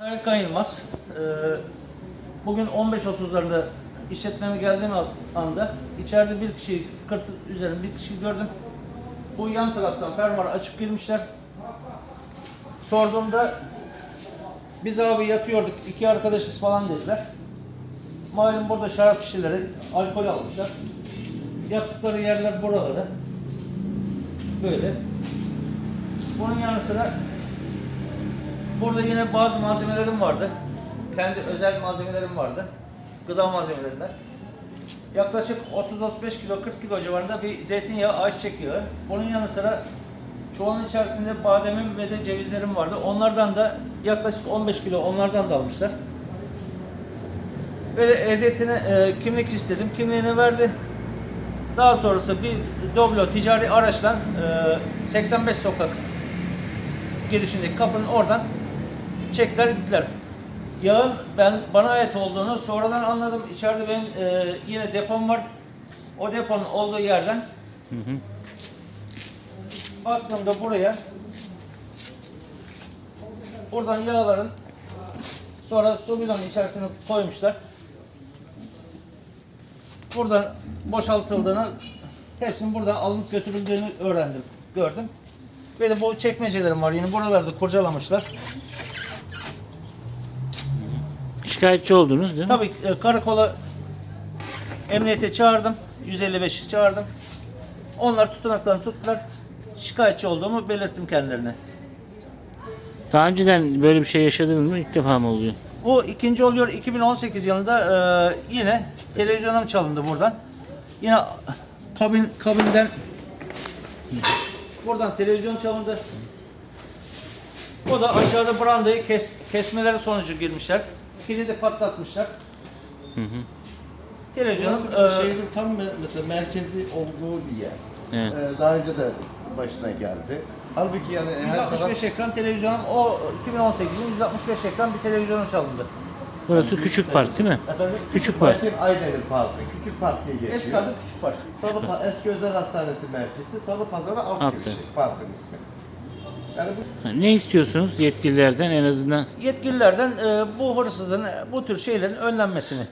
Erkan Yılmaz. Ee, Bugün 15.30'larında işletmeme geldiğim anda içeride bir kişi, tıkırtı üzerinde bir kişi gördüm. Bu yan taraftan fermuara açık girmişler. Sorduğumda biz abi yatıyorduk, iki arkadaşız falan dediler. Malum burada şarap şişeleri, alkol almışlar. Yattıkları yerler buraları. Böyle. Bunun yanı sıra Burada yine bazı malzemelerim vardı. Kendi özel malzemelerim vardı. Gıda malzemelerinden. Yaklaşık 30-35 kilo, 40 kilo civarında bir zeytinyağı, ayçiçek yağı. Bunun yanı sıra çuvalın içerisinde bademim ve de cevizlerim vardı. Onlardan da yaklaşık 15 kilo onlardan da almışlar. Ve ehliyetine e, kimlik istedim. Kimliğini verdi. Daha sonrası bir Doblo ticari araçla e, 85 sokak girişindeki kapının oradan çektiler gittiler. Yağın ben bana ait olduğunu sonradan anladım. İçeride benim e, yine depom var. O deponun olduğu yerden baktığımda buraya buradan yağların sonra su bidonun içerisine koymuşlar. Buradan boşaltıldığını hepsinin buradan alınıp götürüldüğünü öğrendim, gördüm. Ve de bu çekmecelerim var yine buralarda kurcalamışlar. Şikayetçi oldunuz değil mi? Tabii e, karakola emniyete çağırdım. 155'i çağırdım. Onlar tutanaklarını tuttular. Şikayetçi olduğumu belirttim kendilerine. Daha önceden böyle bir şey yaşadınız mı? İlk defa mı oluyor? Bu ikinci oluyor 2018 yılında e, yine televizyonum çalındı buradan. Yine kabin kabinden buradan televizyon çalındı. O da aşağıda brandayı kes, kesmeleri sonucu girmişler. Kilidi patlatmışlar. Televizyonum Burası e, şehrin tam me- mesela merkezi olduğu bir yer. Evet. Ee, daha önce de başına geldi. Halbuki yani her 165 taraf ekran televizyonum o 2018'in 165 ekran bir televizyonum çalındı. Burası küçük park değil mi? Efendim? Küçük park. Metin Aydemir Parkı, Küçük Park diye geçiyor. Eski adı Küçük Park. Salı Pa- eski özel hastanesi merkezi, Salı Pazarı alt Alt girişi parkın ismi. Yani bu Ne istiyorsunuz yetkililerden en azından? Yetkililerden e, bu hırsızın bu tür şeylerin önlenmesini.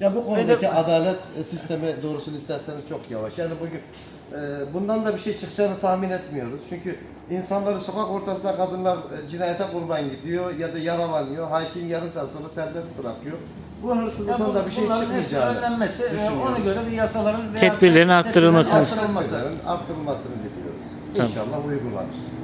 Ya bu konudaki de- adalet sistemi doğrusunu isterseniz çok yavaş. Yani bugün e, bundan da bir şey çıkacağını tahmin etmiyoruz. Çünkü insanları sokak ortasında kadınlar e, cinayete kurban gidiyor ya da yaralanıyor. Hakim yarım saat sonra serbest bırakıyor. Bu hırsızlıktan Yani bu- da bir şey çıkmayacağını önlenmesi, e, düşünüyoruz. ona göre bir yasaların veya Tedbirlerin tedbirlerin arttırılması. arttırılması. Tedbirlerin arttırılmasını diliyoruz. Tamam. İnşallah uygulanır.